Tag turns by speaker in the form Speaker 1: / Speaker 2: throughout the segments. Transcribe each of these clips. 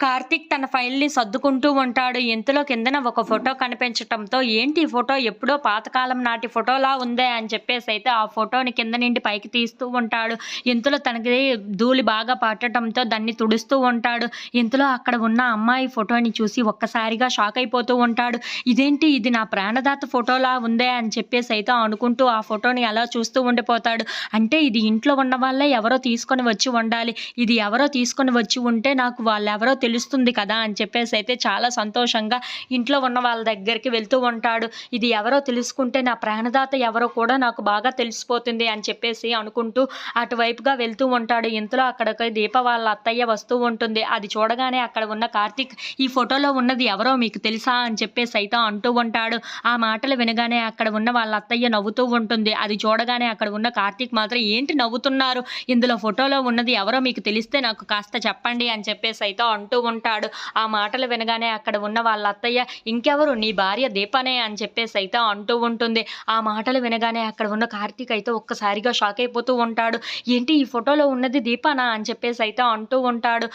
Speaker 1: కార్తీక్ తన ఫైల్‌ని సర్దుకుంటూ ఉంటాడు. ఇంతలో కిందన ఒక ఫోటో కనిపించటంతో ఏంటి ఈ ఫోటో ఎప్పుడో పాతకాలం నాటి ఫోటోలా ఉందే అని చెప్పేసి అయితే ఆ ఫోటోని కింద నుండి పైకి తీస్తూ ఉంటాడు. ఇంతలో తనకి ధూళి బాగా పట్టడంతో దాన్ని తుడుస్తూ ఉంటాడు. ఇంతలో అక్కడ ఉన్న అమ్మాయి ఫోటోని చూసి ఒక్కసారిగా షాక్ అయిపోతూ ఉంటాడు. ఇదేంటి ఇది నా ప్రాణదాత ఫోటోలా ఉందే అని చెప్పేసి అయితే అనుకుంటూ ఆ ఫోటోని అలా చూస్తూ ఉండిపోతాడు. అంటే ఇది ఇంట్లో ఉన్న వాళ్ళే ఎవరో తీసుకొని వచ్చి ఉండాలి. ఇది ఎవరో తీసుకొని వచ్చి ఉంటే నాకు వాళ్ళెవరో తెలుస్తుంది కదా అని చెప్పేసి అయితే చాలా సంతోషంగా ఇంట్లో ఉన్న వాళ్ళ దగ్గరికి వెళ్తూ ఉంటాడు. ఇది ఎవరో తెలుసుకుంటే నా ప్రాణదాత ఎవరో కూడా నాకు బాగా తెలిసిపోతుంది అని చెప్పేసి అనుకుంటూ అటువైపుగా వెళ్తూ ఉంటాడు. ఇంతలో అక్కడికి దీప వాళ్ళ అత్తయ్య వస్తూ ఉంటుంది. అది చూడగానే అక్కడ ఉన్న కార్తీక్ ఈ ఫోటోలో ఉన్నది ఎవరో మీకు తెలుసా అని చెప్పేసి అయితే అంటూ ఉంటాడు. ఆ మాటలు వినగానే అక్కడ ఉన్న వాళ్ళ అత్తయ్య నవ్వుతూ ఉంటుంది. అది చూడగానే అక్కడ ఉన్న కార్తీక్ మాత్రం ఏంటి నవ్వుతున్నారు? ఇందులో ఫోటోలో ఉన్నది ఎవరో మీకు తెలిస్తే నాకు కాస్త చెప్పండి అని చెప్పేసి అయితే అంటూ అంటూ ఉంటాడు. ఆ మాటలు వినగానే అక్కడ ఉన్న వాళ్ళ అత్తయ్య ఇంకెవరు నీ భార్య దీపనే అని చెప్పేసి అయితే అంటూ ఉంటుంది. ఆ మాటలు వినగానే అక్కడ ఉన్న కార్తీక్ అయితే ఒక్కసారిగా షాక్ అయిపోతూ ఉంటాడు. ఏంటి ఈ ఫోటోలో ఉన్నది దీపానా అని చెప్పేసి అయితే అంటూ ఉంటాడు.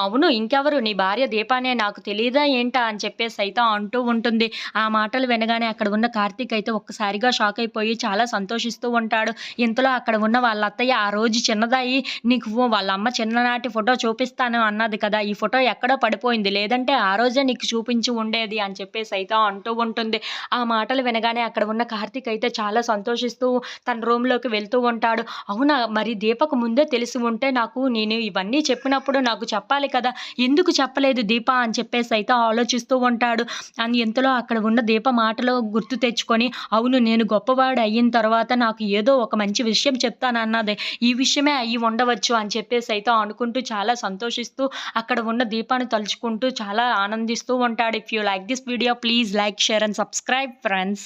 Speaker 1: అవును ఇంకెవరు నీ భార్య దీపానే నాకు తెలియదా ఏంటా అని చెప్పేసి అయితే అంటూ ఉంటుంది. ఆ మాటలు వినగానే అక్కడ ఉన్న కార్తీక్ అయితే ఒక్కసారిగా షాక్ అయిపోయి చాలా సంతోషిస్తూ ఉంటాడు. ఇంతలో అక్కడ ఉన్న వాళ్ళ అత్తయ్య ఆ రోజు చిన్నదాయి నీకు వాళ్ళ అమ్మ చిన్ననాటి ఫోటో చూపిస్తాను అన్నది కదా! ఈ ఫోటో ఎక్కడో పడిపోయింది. లేదంటే ఆ రోజే నీకు చూపించి ఉండేది అని చెప్పేసి అయితే అంటూ ఉంటుంది. ఆ మాటలు వినగానే అక్కడ ఉన్న కార్తీక్ అయితే చాలా సంతోషిస్తూ తన రూమ్‌లోకి వెళ్తూ ఉంటాడు. అవునా! మరి దీపకు ముందే తెలిసి ఉంటే నాకు నేను ఇవన్నీ చెప్పినప్పుడు నాకు చెప్పాలి కదా! ఎందుకు చెప్పలేదు దీప అని చెప్పేసి అయితే ఆలోచిస్తూ ఉంటాడు. అని ఇంతలో అక్కడ ఉన్న దీప మాటలు గుర్తు తెచ్చుకొని అవును నేను గొప్పవాడు అయిన తర్వాత నాకు ఏదో ఒక మంచి విషయం చెప్తానన్నది. ఈ విషయమే అయ్యి ఉండవచ్చు అని చెప్పేసి అయితే అనుకుంటూ చాలా సంతోషిస్తూ అక్కడ ఉన్న దీపాన్ని తలుచుకుంటూ చాలా ఆనందిస్తూ ఉంటాడు. If you like this video please like, share and subscribe friends.